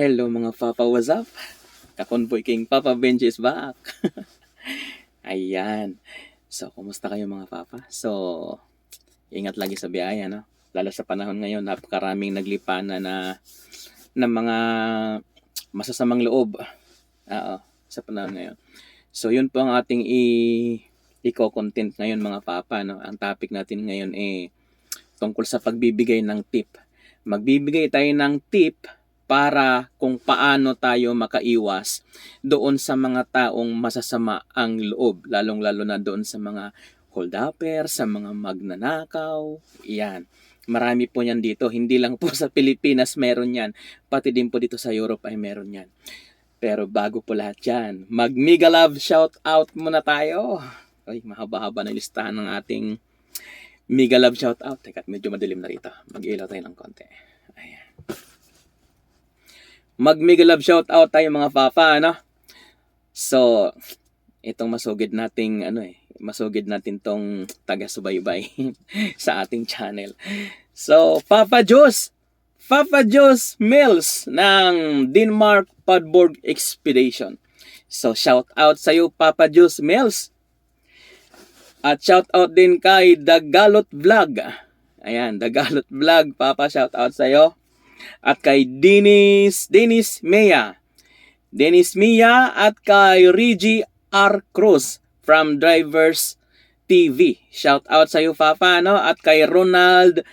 Hello mga Papa, what's up? Kakonvoy King Papa Benji is back. Ayan. So, kumusta kayo mga Papa? So, ingat lagi sa biyaya, no? Lalo sa panahon ngayon, napakaraming naglipana na ng mga masasamang loob. Oo, sa panahon ngayon. So, yun po ang ating i i-content ngayon mga Papa, no? Ang topic natin ngayon eh tungkol sa pagbibigay ng tip. Magbibigay tayo ng tip para kung paano tayo makaiwas doon sa mga taong masasama ang loob, lalong-lalo na doon sa mga holdupper, sa mga magnanakaw, yan. Marami po yan dito, hindi lang po sa Pilipinas meron yan, pati din po dito sa Europe ay meron yan. Pero bago po lahat yan, mag-mega love shout out muna tayo. Ay, mahaba-haba na listahan ng ating mega love shout out. Teka, medyo madilim na rito. Mag-ilaw tayo ng konti. Ayan. Mag-mega love shout out tayo mga papa, ano? So, itong masugid nating ano eh, masugid natin tong taga-subaybay sa ating channel. So, Papa Jos, Papa Jos Mills ng Denmark Padborg Expedition. So, shout out sa iyo Papa Jos Mills. At shout out din kay The Galot Vlog. Ayan, The Galot Vlog, Papa, shout out sa iyo. At kay Dennis, Dennis Mea. Dennis Mia at kay Rigi R. Cruz from Drivers TV. Shout out sa iyo, Papa, no? At kay Ronald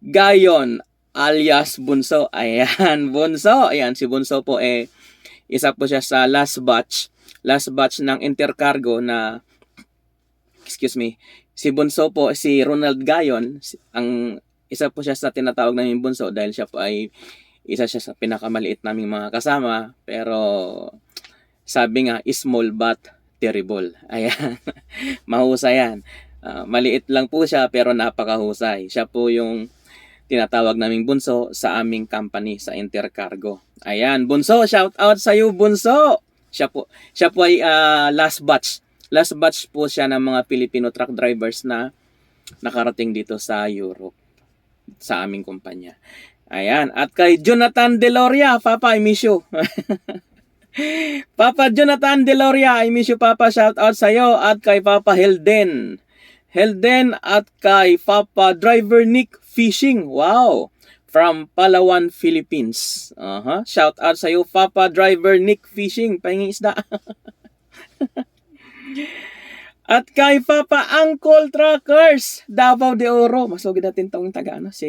Gayon alias Bunso. Ayan, Bunso. Ayan, si Bunso po eh, isa po siya sa last batch, last batch ng Intercargo na excuse me, si Bunso po, si Ronald Gayon, ang isa po siya sa tinatawag namin Bunso dahil siya po ay isa siya sa pinakamaliit naming mga kasama, pero sabi nga, small but terrible. Ayan, mahusay yan. Ah, maliit lang po siya pero napakahusay. Siya po yung tinatawag naming Bunso sa aming company sa Intercargo. Ayan, Bunso, shout out sa iyo, Bunso. Siya po, siya po ay ah, last batch last batch po siya ng mga Filipino truck drivers na nakarating dito sa Europe sa aming kumpanya. Ayan. At kay Jonathan Deloria, Papa, I miss you. Papa Jonathan Deloria, I miss you, Papa. Shout out sa iyo. At kay Papa Helden. Helden at kay Papa Driver Nick Fishing. Wow. From Palawan, Philippines. Aha. Shout out sa iyo, Papa Driver Nick Fishing. Pahingi isda. At kay Papa Uncle Truckers, Davao de Oro. Masugid natin tong taga ano, si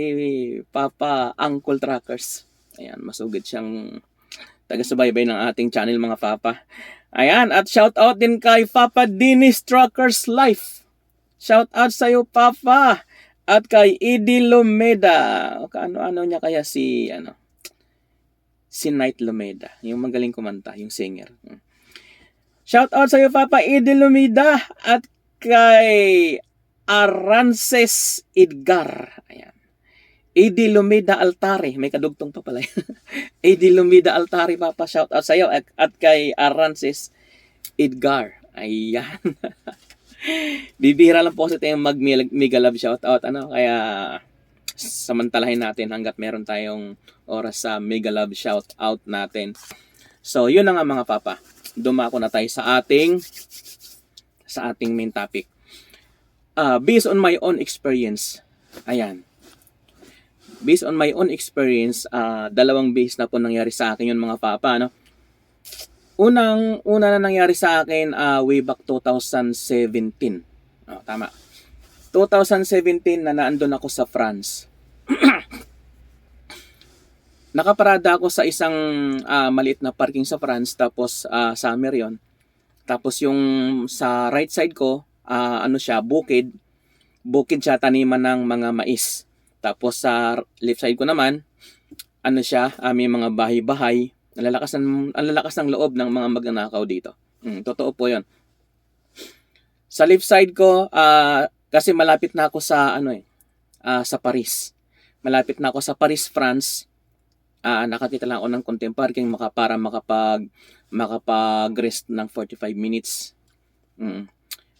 Papa Uncle Truckers. Ayan, masugid siyang taga-subaybay ng ating channel mga Papa. Ayan, at shout out din kay Papa Dennis Truckers Life. Shout out sa iyo Papa. At kay Eddie Lumeda. O kaano-ano niya kaya si ano si Knight Lumeda, yung magaling kumanta, yung singer. Mm. Shout out sa iyo Papa Edel Lumida at kay Arances Edgar. Ayan. Edel Lumida Altare. May kadugtong pa pala. Edel Lumida Altare Papa. Shout out sa iyo at, at kay Arances Edgar. Ayan. Bibihira lang po sa tayong mag mega love shout out ano kaya samantalahin natin hanggat meron tayong oras sa mega love shout out natin. So, yun na nga mga papa dumako na tayo sa ating sa ating main topic. Ah, based on my own experience. Ayan. Based on my own experience, ah, dalawang base na po nangyari sa akin yun mga papa, no? Unang una na nangyari sa akin ah, way back 2017. Oh, tama. 2017 na naandun ako sa France. Nakaparada ako sa isang ah, maliit na parking sa France tapos ah, summer yon. Tapos yung sa right side ko, ah, ano siya, bukid. Bukid siya taniman ng mga mais. Tapos sa left side ko naman, ano siya, ah, may mga bahay-bahay. Ang lalakas ng, ang lalakas ng loob ng mga magnanakaw dito. Mm, totoo po yon. Sa left side ko, ah, kasi malapit na ako sa ano eh, ah, sa Paris. Malapit na ako sa Paris, France ah nakakita lang ako ng konting parking maka, para makapag makapag-rest ng 45 minutes. Mm.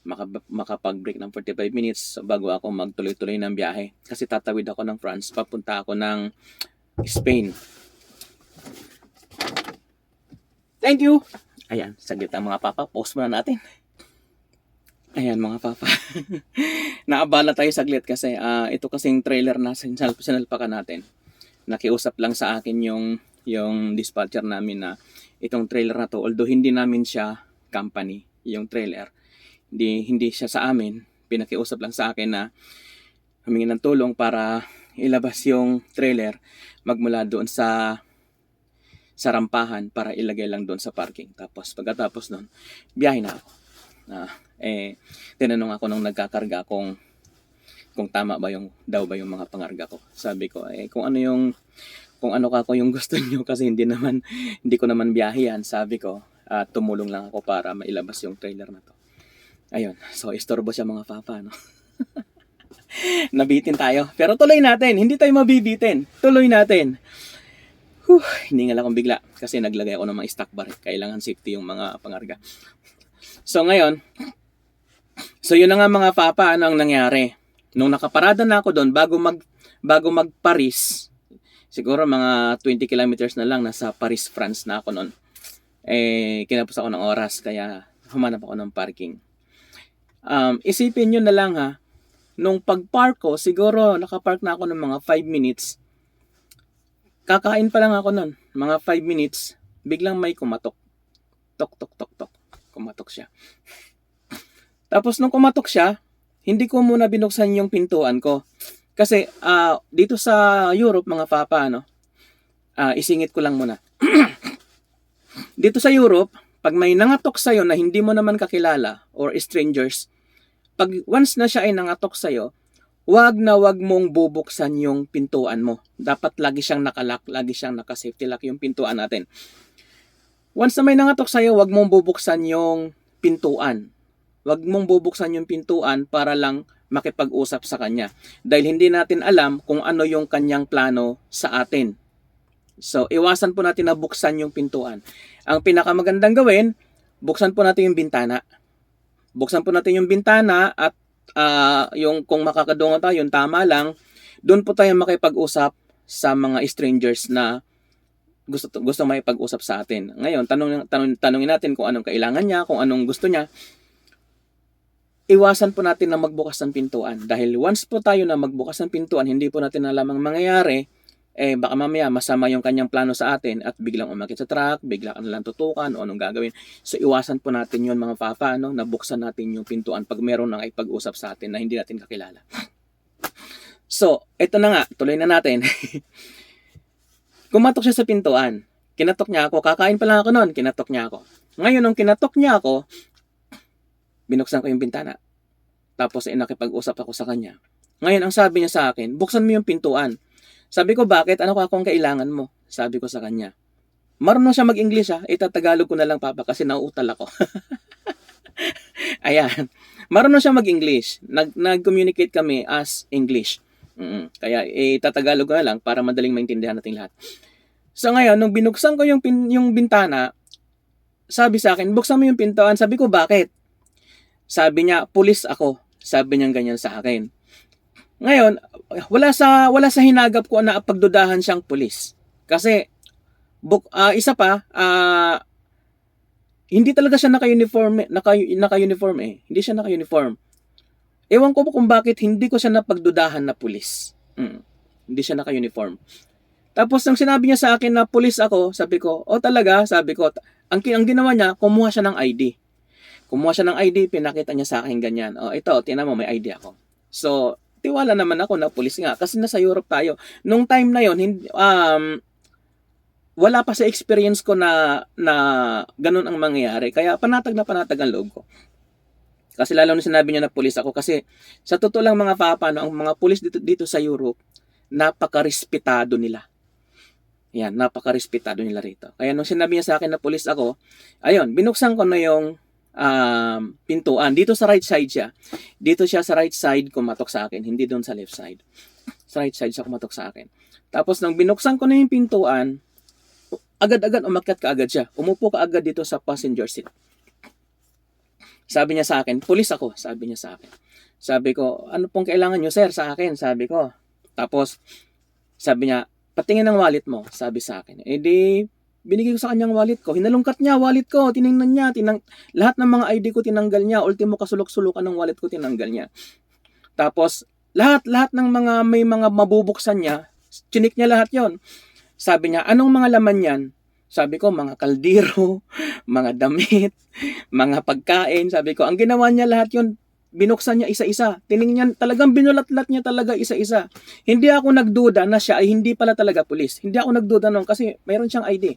Maka, makapag-break ng 45 minutes bago ako magtuloy-tuloy ng biyahe. Kasi tatawid ako ng France, papunta ako ng Spain. Thank you! Ayan, saglit ang mga papa. Post muna natin. Ayan mga papa. Naabala tayo saglit kasi ah, ito kasing trailer na sinal sinalpakan natin. Nakiusap lang sa akin yung yung dispatcher namin na itong trailer na to. Although hindi namin siya company yung trailer. Hindi hindi siya sa amin. Pinakiusap lang sa akin na humingi ng tulong para ilabas yung trailer magmula doon sa sa rampahan para ilagay lang doon sa parking. Tapos pagkatapos noon biyahe na ako. Ah, eh tinanong ako nung nagkakarga kung kung tama ba yung daw ba yung mga pangarga ko. Sabi ko eh kung ano yung kung ano ka ko yung gusto niyo kasi hindi naman hindi ko naman biyahe sabi ko. at tumulong lang ako para mailabas yung trailer na to. Ayun, so istorbo siya mga papa, no? Nabitin tayo. Pero tuloy natin, hindi tayo mabibitin. Tuloy natin. Whew, hiningal akong bigla kasi naglagay ako ng mga stock bar. Kailangan safety yung mga pangarga. So ngayon, so yun na nga mga papa, ano ang nangyari? Nung nakaparada na ako doon, bago mag bago mag Paris, siguro mga 20 kilometers na lang, nasa Paris, France na ako noon. Eh, kinapos ako ng oras, kaya humanap ako ng parking. Um, isipin nyo na lang ha, nung pag-park ko, siguro nakapark na ako ng mga 5 minutes. Kakain pa lang ako noon, mga 5 minutes, biglang may kumatok. Tok, tok, tok, tok. Kumatok siya. Tapos nung kumatok siya, hindi ko muna binuksan yung pintuan ko. Kasi ah, dito sa Europe, mga papa, ano, ah, isingit ko lang muna. dito sa Europe, pag may nangatok sa'yo na hindi mo naman kakilala or strangers, pag once na siya ay nangatok sa'yo, wag na wag mong bubuksan yung pintuan mo. Dapat lagi siyang nakalock, lagi siyang naka-safety lock yung pintuan natin. Once na may nangatok sa'yo, wag mong bubuksan yung pintuan. Wag mong bubuksan yung pintuan para lang makipag-usap sa kanya. Dahil hindi natin alam kung ano yung kanyang plano sa atin. So, iwasan po natin na buksan yung pintuan. Ang pinakamagandang gawin, buksan po natin yung bintana. Buksan po natin yung bintana at ah, yung kung makakadungo tayo, yung tama lang, doon po tayo makipag-usap sa mga strangers na gusto gusto makipag-usap sa atin. Ngayon, tanong, tanong tanongin natin kung anong kailangan niya, kung anong gusto niya. Iwasan po natin na magbukas ng pintuan dahil once po tayo na magbukas ng pintuan, hindi po natin alam ang mangyayari, eh baka mamaya masama yung kanyang plano sa atin at biglang umakit sa truck, bigla ka nalang tutukan o anong gagawin. So iwasan po natin yun mga papa, no? na buksan natin yung pintuan pag meron nang ipag-usap sa atin na hindi natin kakilala. So, ito na nga, tuloy na natin. Kumatok siya sa pintuan. Kinatok niya ako. Kakain pa lang ako noon. Kinatok niya ako. Ngayon, nung kinatok niya ako, binuksan ko yung bintana. Tapos, eh, nakipag-usap ako sa kanya. Ngayon, ang sabi niya sa akin, buksan mo yung pintuan. Sabi ko, bakit? Ano ka kung kailangan mo? Sabi ko sa kanya. Marunong siya mag-English ha. Itatagalog ko na lang papa kasi nauutal ako. Ayan. Marunong siya mag-English. Nag- nag-communicate kami as English. Mm, kaya itatagalog ko na lang para madaling maintindihan nating lahat. So ngayon, nung binuksan ko yung, pin, yung bintana, sabi sa akin, buksan mo yung pintuan. Sabi ko, bakit? Sabi niya, pulis ako. Sabi niya ganyan sa akin. Ngayon, wala sa wala sa hinagap ko na pagdudahan siyang pulis. Kasi buk, ah, isa pa, ah, hindi talaga siya naka-uniform, naka, naka-uniform eh. Hindi siya naka-uniform. Ewan ko kung bakit hindi ko siya napagdudahan na pulis. Mm, hindi siya naka-uniform. Tapos nang sinabi niya sa akin na pulis ako, sabi ko, "Oh, talaga?" Sabi ko, ang, ang ginawa niya, kumuha siya ng ID. Kumuha siya ng ID, pinakita niya sa akin ganyan. Oh, ito, tingnan mo, may ID ako. So, tiwala naman ako na pulis nga kasi nasa Europe tayo. Nung time na yon, hindi, um, wala pa sa experience ko na na ganun ang mangyayari. Kaya panatag na panatag ang loob ko. Kasi lalo na sinabi niya na pulis ako kasi sa totoo lang mga papa, no, ang mga pulis dito, dito sa Europe, napakarespetado nila. Yan, napakarespetado nila rito. Kaya nung sinabi niya sa akin na pulis ako, ayun, binuksan ko na yung um, pintuan. Dito sa right side siya. Dito siya sa right side kumatok sa akin, hindi doon sa left side. Sa right side siya kumatok sa akin. Tapos nung binuksan ko na yung pintuan, agad-agad umakyat ka agad siya. Umupo ka agad dito sa passenger seat. Sabi niya sa akin, pulis ako, sabi niya sa akin. Sabi ko, ano pong kailangan niyo sir sa akin? Sabi ko. Tapos, sabi niya, patingin ng wallet mo, sabi sa akin. Eh di, Binigay ko sa kanyang wallet ko. Hinalungkat niya wallet ko. Tiningnan niya. Tinang, lahat ng mga ID ko tinanggal niya. Ultimo kasulok-sulukan ng wallet ko tinanggal niya. Tapos, lahat, lahat ng mga may mga mabubuksan niya, chinik niya lahat yon. Sabi niya, anong mga laman yan? Sabi ko, mga kaldero, mga damit, mga pagkain. Sabi ko, ang ginawa niya lahat yon binuksan niya isa-isa. Tiningnan, talagang binulat-lat niya talaga isa-isa. Hindi ako nagduda na siya ay hindi pala talaga pulis. Hindi ako nagduda noon kasi mayroon siyang ID.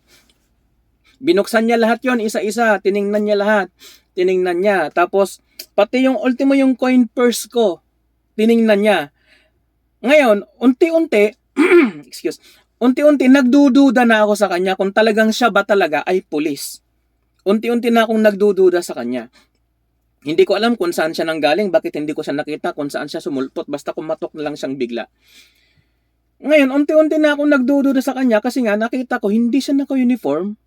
Binuksan niya lahat yon isa-isa. Tiningnan niya lahat. Tiningnan niya. Tapos, pati yung ultimo yung coin purse ko, tiningnan niya. Ngayon, unti-unti, excuse, unti-unti nagdududa na ako sa kanya kung talagang siya ba talaga ay pulis. Unti-unti na akong nagdududa sa kanya. Hindi ko alam kung saan siya nanggaling, bakit hindi ko siya nakita, kung saan siya sumulpot, basta kumatok na lang siyang bigla. Ngayon, unti-unti na akong nagdududa sa kanya kasi nga nakita ko hindi siya naka-uniform.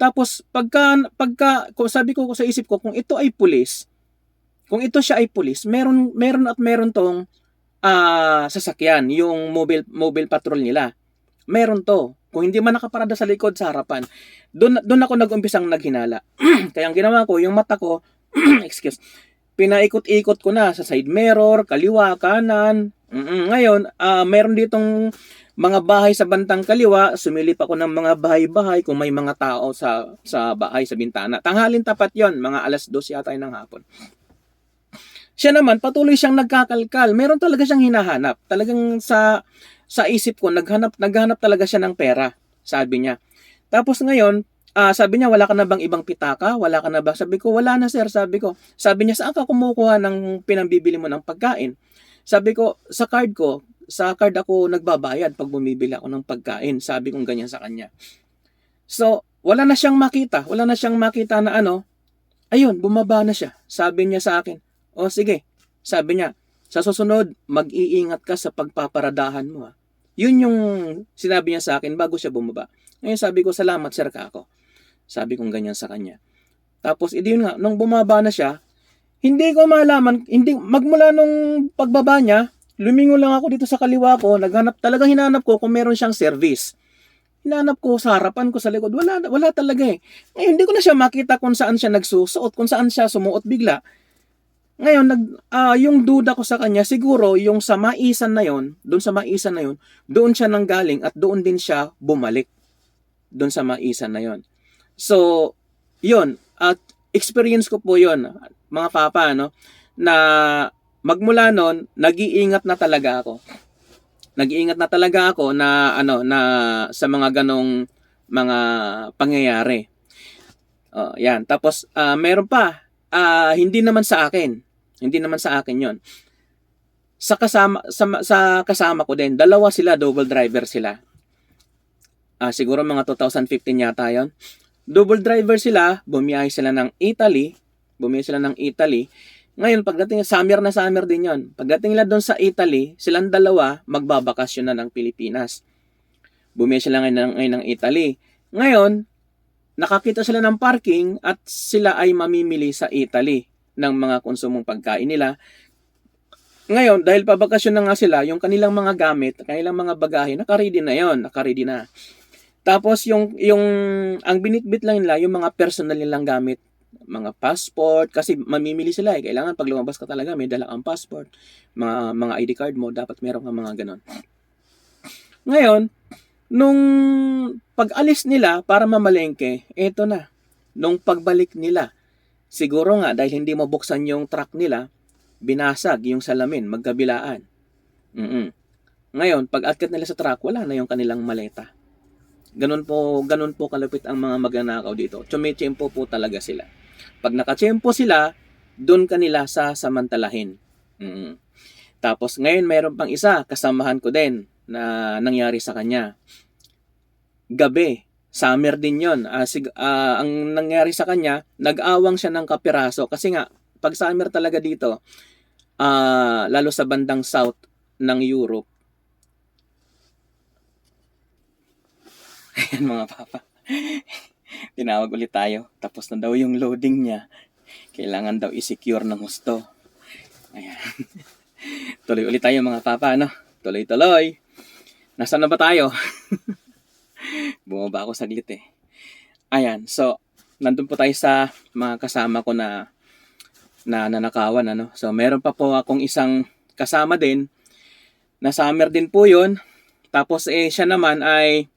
Tapos pagka pagka sabi ko sa isip ko kung ito ay pulis, kung ito siya ay pulis, meron meron at meron tong ah sasakyan, yung mobile mobile patrol nila. Meron to. Kung hindi man nakaparada sa likod sa harapan, doon doon ako nag-umpisang naghinala. Kaya ang ginawa ko, yung mata ko, excuse, pinaikot-ikot ko na sa side mirror, kaliwa, kanan. Mm-mm. Ngayon, ah meron ditong mga bahay sa bantang kaliwa, sumilip ako ng mga bahay-bahay kung may mga tao sa sa bahay sa bintana. Tanghalin tapat 'yon, mga alas 2 yata ng hapon. Siya naman patuloy siyang nagkakalkal. Meron talaga siyang hinahanap. Talagang sa sa isip ko naghanap naghanap talaga siya ng pera, sabi niya. Tapos ngayon, ah sabi niya wala ka na bang ibang pitaka? Wala ka na ba? Sabi ko wala na sir, sabi ko. Sabi niya saan ka kumukuha ng pinambibili mo ng pagkain? Sabi ko sa card ko, sa card ako nagbabayad pag bumibili ako ng pagkain. Sabi kong ganyan sa kanya. So, wala na siyang makita. Wala na siyang makita na ano. Ayun, bumaba na siya. Sabi niya sa akin, o sige. Sabi niya, sa susunod, mag-iingat ka sa pagpaparadahan mo. Yun yung sinabi niya sa akin bago siya bumaba. Ngayon sabi ko, salamat sir ka ako. Sabi kong ganyan sa kanya. Tapos, edi yun nga, nung bumaba na siya, hindi ko malaman, hindi, magmula nung pagbaba niya, lumingon lang ako dito sa kaliwa ko, naghanap, talagang hinanap ko kung meron siyang service. Hinanap ko sa harapan ko sa likod, wala, wala talaga eh. Ngayon, hindi ko na siya makita kung saan siya nagsusuot, kung saan siya sumuot bigla. Ngayon, nag, ah, yung duda ko sa kanya, siguro yung sa maisan na yon, doon sa maisan na yon, doon siya nanggaling at doon din siya bumalik. Doon sa maisan na yon. So, yon at experience ko po yon mga papa, no, na magmula noon, nag-iingat na talaga ako. Nag-iingat na talaga ako na ano na sa mga ganong mga pangyayari. Oh, yan. Tapos ah, meron pa, ah, hindi naman sa akin. Hindi naman sa akin 'yon. Sa kasama sa, sa kasama ko din, dalawa sila, double driver sila. Ah, siguro mga 2015 yata 'yon. Double driver sila, bumiyahe sila ng Italy, bumiyahe sila ng Italy. Ngayon, pagdating, summer na summer din yon. Pagdating nila doon sa Italy, silang dalawa magbabakasyon na ng Pilipinas. Bumiyahe sila ngayon ng, ngayon ng Italy. Ngayon, nakakita sila ng parking at sila ay mamimili sa Italy ng mga konsumong pagkain nila. Ngayon, dahil pabakasyon na nga sila, yung kanilang mga gamit, kanilang mga bagahe, nakaready na yon, nakaready na. Tapos yung yung ang binitbit lang nila yung mga personal nilang gamit, mga passport kasi mamimili sila eh. Kailangan pag lumabas ka talaga may dala kang passport, mga mga ID card mo, dapat meron kang mga ganon. Ngayon, nung pag-alis nila para mamalengke, eto na. Nung pagbalik nila, siguro nga dahil hindi mo buksan yung truck nila, binasag yung salamin, magkabilaan. mm Ngayon, pag akyat nila sa truck, wala na yung kanilang maleta. Ganun po, ganun po kalupit ang mga magnanakaw dito. Tsumechempo po talaga sila. Pag nakachempo sila, doon kanila sa samantalahin. Mm. Tapos ngayon mayroon pang isa, kasamahan ko din na nangyari sa kanya. Gabi, summer din yon. Uh, sig- uh, ang nangyari sa kanya, nag-awang siya ng kapiraso. Kasi nga, pag summer talaga dito, uh, lalo sa bandang south ng Europe, Ayan mga papa. Tinawag ulit tayo. Tapos na daw yung loading niya. Kailangan daw i-secure ng gusto. Ayan. Tuloy ulit tayo mga papa, no? Tuloy-tuloy. Nasaan na ba tayo? Bumaba ako saglit eh. Ayan, so, nandun po tayo sa mga kasama ko na na nanakawan, ano. So, meron pa po akong isang kasama din, na summer din po yun. Tapos, eh, siya naman ay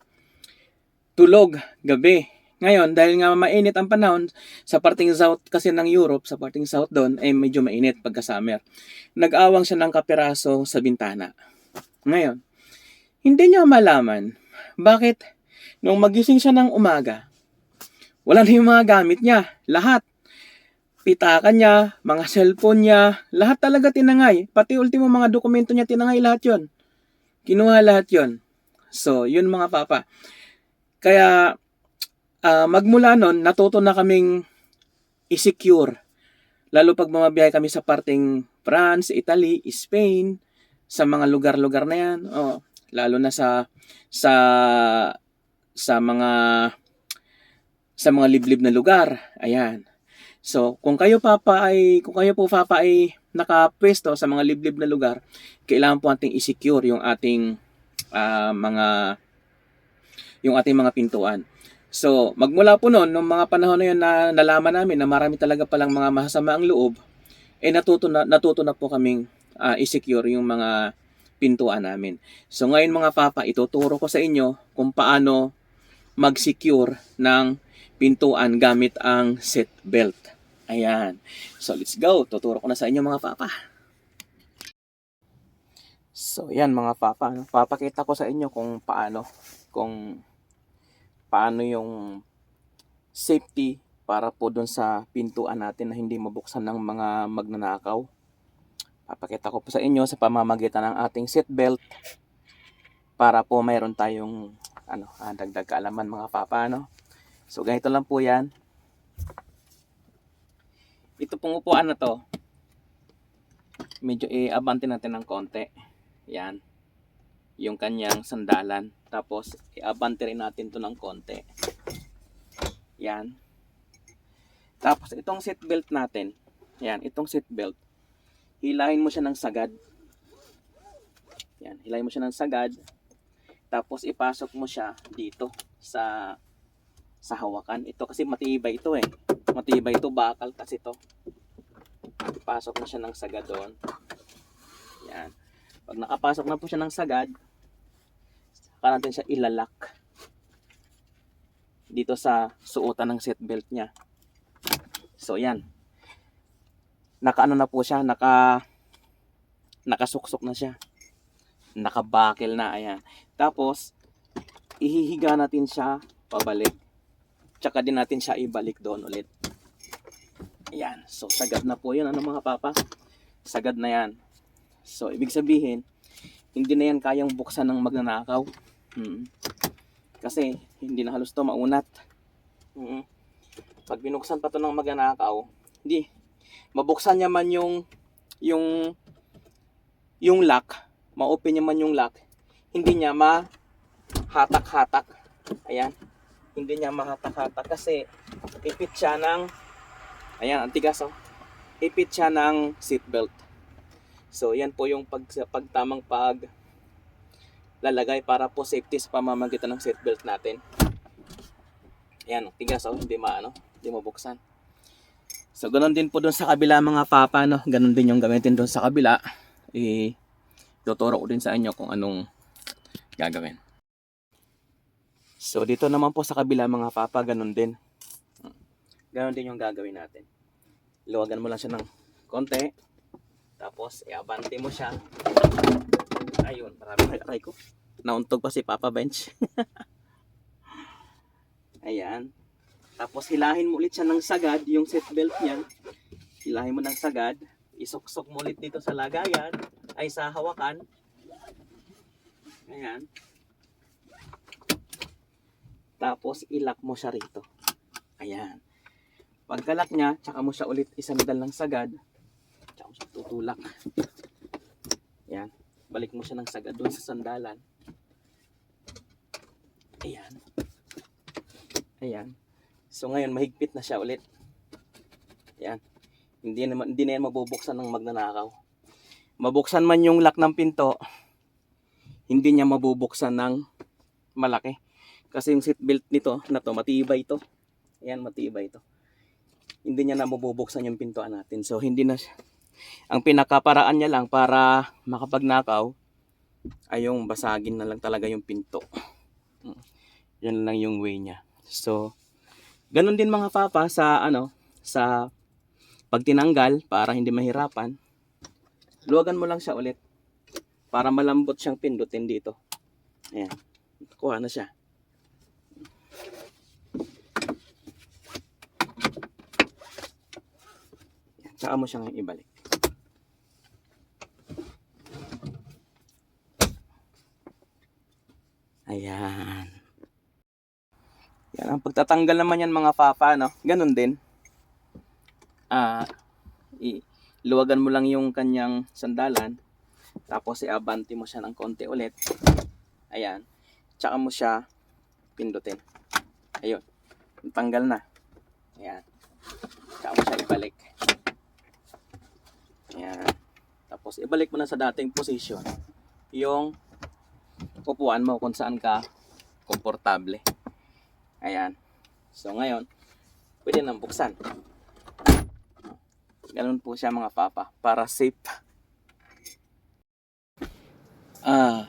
tulog gabi. Ngayon, dahil nga mainit ang panahon, sa parting south kasi ng Europe, sa parting south doon, ay medyo mainit pagka summer. Nag-awang siya ng kapiraso sa bintana. Ngayon, hindi niya malaman bakit nung magising siya ng umaga, wala na yung mga gamit niya. Lahat. Pitakan niya, mga cellphone niya, lahat talaga tinangay. Pati ultimo mga dokumento niya, tinangay lahat yon. Kinuha lahat yon. So, yun mga papa. Kaya, ah, magmula nun, natuto na kaming i-secure. Lalo pag bumabiyahe kami sa parting France, Italy, Spain, sa mga lugar-lugar na yan. Oh, lalo na sa sa sa mga sa mga liblib na lugar. Ayan. So, kung kayo papa ay kung kayo po papa ay nakapwesto sa mga liblib na lugar, kailangan po ating i-secure yung ating ah, mga yung ating mga pintuan. So, magmula po noon, nung mga panahon na yun na nalaman namin na marami talaga palang mga masama ang loob, eh natuto na, natuto na po kaming ah, i-secure yung mga pintuan namin. So ngayon mga papa, ituturo ko sa inyo kung paano mag-secure ng pintuan gamit ang seat belt. Ayan. So let's go. Tuturo ko na sa inyo mga papa. So yan mga papa. Papakita ko sa inyo kung paano kung paano yung safety para po dun sa pintuan natin na hindi mabuksan ng mga magnanakaw. Papakita ko po sa inyo sa pamamagitan ng ating seat belt para po mayroon tayong ano, ah, dagdag kaalaman mga papa no. So ganito lang po 'yan. Ito pong upuan na to. Medyo i-abante natin ng konti. Yan. Yung kanyang sandalan. Tapos i-abante rin natin to ng konti. Yan. Tapos itong seat belt natin. Yan, itong seat belt hilahin mo siya ng sagad. Yan, hilahin mo siya ng sagad. Tapos ipasok mo siya dito sa sa hawakan. Ito kasi matibay ito eh. Matibay ito, bakal kasi ito. Ipasok mo siya ng sagad doon. Yan. Pag nakapasok na po siya ng sagad, saka natin siya ilalak dito sa suotan ng seatbelt niya. So yan, nakaano na po siya, naka nakasuksok na siya. Nakabakil na, ayan. Tapos, ihihiga natin siya pabalik. Tsaka din natin siya ibalik doon ulit. Ayan. So, sagad na po yun. Ano mga papa? Sagad na yan. So, ibig sabihin, hindi na yan kayang buksan ng magnanakaw. Hmm. Kasi, hindi na halos to maunat. Hmm. Pag binuksan pa to ng magnanakaw, hindi, mabuksan niya man yung yung yung lock, ma-open niya man yung lock, hindi niya mahatak-hatak. Ayan. Hindi niya mahatak-hatak kasi ipit siya ng ayan, ang tigas oh. Ipit siya ng seatbelt. So, yan po yung pag, pagtamang pag lalagay para po safety sa pamamagitan ng seatbelt natin. Ayan, ang tigas oh, hindi maano, hindi mabuksan. So, ganun din po doon sa kabila mga papa, no? Ganun din yung gamitin doon sa kabila. Eh, tuturo ko din sa inyo kung anong gagawin. So, dito naman po sa kabila mga papa, ganun din. Ganun din yung gagawin natin. Luwagan mo lang siya ng konti. Tapos, i-abante mo siya. Ayun, marami na ko. Nauntog pa si Papa Bench. Ayan. Tapos hilahin mo ulit siya ng sagad, yung seatbelt niya. Hilahin mo ng sagad. Isuksok mo ulit dito sa lagayan. Ay sa hawakan. Ayan. Tapos ilak mo siya rito. Ayan. Pagkalak niya, tsaka mo siya ulit isandal ng sagad. Tutulak. Ayan. Balik mo siya ng sagad doon sa sandalan. Ayan. Ayan. So ngayon mahigpit na siya ulit. Yan. Hindi naman hindi na yan mabubuksan ng magnanakaw. Mabuksan man yung lock ng pinto, hindi niya mabubuksan ng malaki. Kasi yung seatbelt nito, na to, matibay to. Ayan, matibay to. Hindi niya na mabubuksan yung pintuan natin. So, hindi na. Ang pinakaparaan niya lang para makapagnakaw ay yung basagin na lang talaga yung pinto. Mm. Yan lang yung way niya. So, ganun din mga papa sa ano, sa pag tinanggal para hindi mahirapan. Luwagan mo lang siya ulit para malambot siyang pindutin dito. Ayan. Kuha na siya. Tsaka mo siyang ibalik. Ayan. Yan ang pagtatanggal naman yan mga papa, no? Ganun din. Ah, i luwagan mo lang yung kanyang sandalan. Tapos i-abante mo siya ng konti ulit. Ayan. Tsaka mo siya pindutin. Ayun. Tanggal na. Ayan. Tsaka mo siya ibalik. Ayan. Tapos ibalik mo na sa dating position yung upuan mo kung saan ka komportable. Ayan. So ngayon, pwede nang buksan. Ganun po siya mga papa. Para safe. Ah.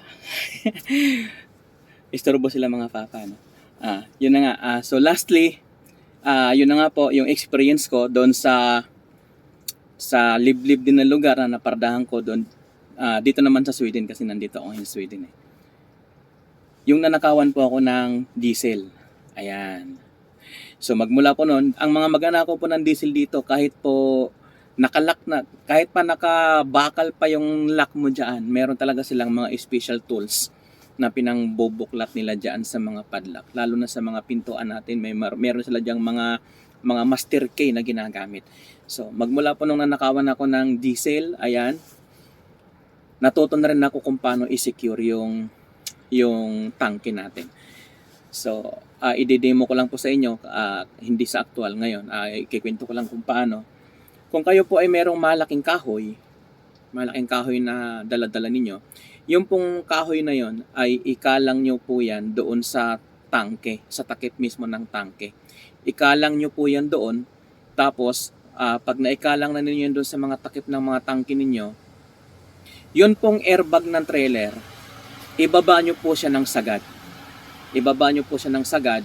Istorbo sila mga papa, no? Ah, yun na nga. Ah, so lastly, ah, yun na nga po yung experience ko doon sa sa liblib din na lugar na napardahan ko doon ah, dito naman sa Sweden kasi nandito ako sa Sweden eh. Yung nanakawan po ako ng diesel. Ayan. So magmula po noon, ang mga maganakaw po ng diesel dito kahit po nakalock na, kahit pa nakabakal pa yung lock mo dyan, meron talaga silang mga special tools na pinangbubuklat nila dyan sa mga padlock. Lalo na sa mga pintuan natin, may mar- meron sila dyan mga mga master key na ginagamit. So, magmula po nung nanakawan ako ng diesel, ayan, natuto na rin ako kung paano i-secure yung yung tangke natin. So, uh, i-demo ko lang po sa inyo, ah, hindi sa actual ngayon, uh, ikikwento ko lang kung paano. Kung kayo po ay merong malaking kahoy, malaking kahoy na daladala ninyo, yung pong kahoy na yon ay ikalang nyo po yan doon sa tangke, sa takip mismo ng tangke. Ikalang nyo po yan doon, tapos ah, pag naikalang na ninyo yan doon sa mga takip ng mga tangke ninyo, yun pong airbag ng trailer, ibaba nyo po siya ng sagad. Ibaba nyo po siya ng sagad.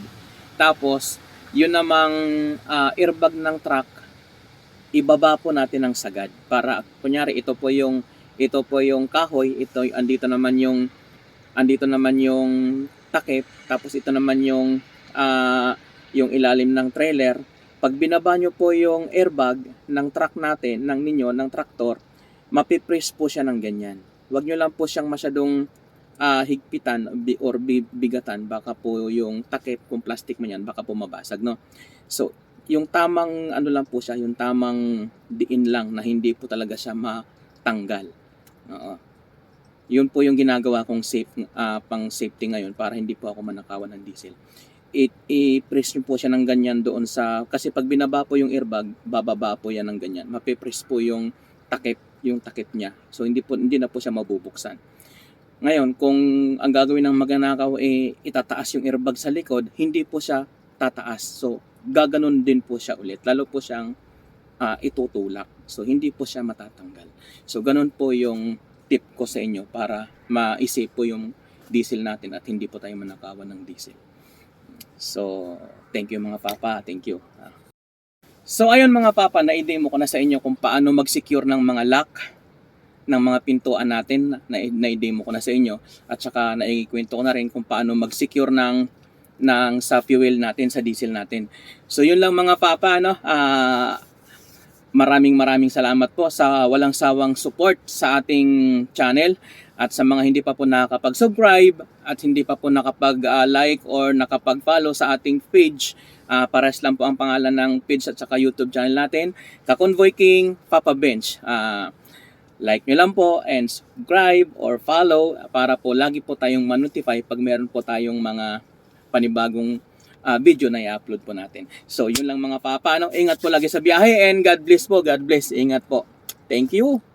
Tapos, yun namang ah, airbag ng truck, ibaba po natin ng sagad. Para, kunyari, ito po yung, ito po yung kahoy, ito, andito naman yung, andito naman yung takip, tapos ito naman yung, ah, yung ilalim ng trailer. Pag binaba nyo po yung airbag ng truck natin, ng ninyo, ng traktor, mapipress po siya ng ganyan. Huwag nyo lang po siyang masyadong ah, higpitan or bi- bigatan, baka po yung takip, kung plastic man yan, baka po mabasag, no? So, yung tamang, ano lang po siya, yung tamang diin lang na hindi po talaga siya matanggal. Oo. Yun po yung ginagawa kong safe, ah, pang safety ngayon para hindi po ako manakawan ng diesel. I-press nyo po siya ng ganyan doon sa, kasi pag binaba po yung airbag, bababa po yan ng ganyan. Mapipress po yung takip, yung takip niya. So, hindi po, hindi na po siya mabubuksan. Ngayon, kung ang gagawin ng magnanakaw eh itataas yung airbag sa likod, hindi po siya tataas. So, gaganon din po siya ulit. Lalo po siyang ah, itutulak. So, hindi po siya matatanggal. So, ganun po yung tip ko sa inyo para maisip po yung diesel natin at hindi po tayo manakawan ng diesel. So, thank you mga papa. Thank you. Ah. So, ayun mga papa, na-demo ko na sa inyo kung paano mag-secure ng mga lock ng mga pintuan natin na na-demo ko na sa inyo at saka naikwento ko na rin kung paano mag-secure ng ng sa fuel natin sa diesel natin. So yun lang mga papa no. Ah maraming maraming salamat po sa walang sawang support sa ating channel at sa mga hindi pa po nakakapag-subscribe at hindi pa po nakapag-like or nakapag-follow sa ating page. Ah, pares lang po ang pangalan ng page at saka YouTube channel natin, Kakonvoy King Papa Bench. Ah, like nyo lang po and subscribe or follow para po lagi po tayong ma-notify pag meron po tayong mga panibagong ah, video na i-upload po natin. So, yun lang mga papa. Ano? Ingat po lagi sa biyahe and God bless po. God bless. Ingat po. Thank you.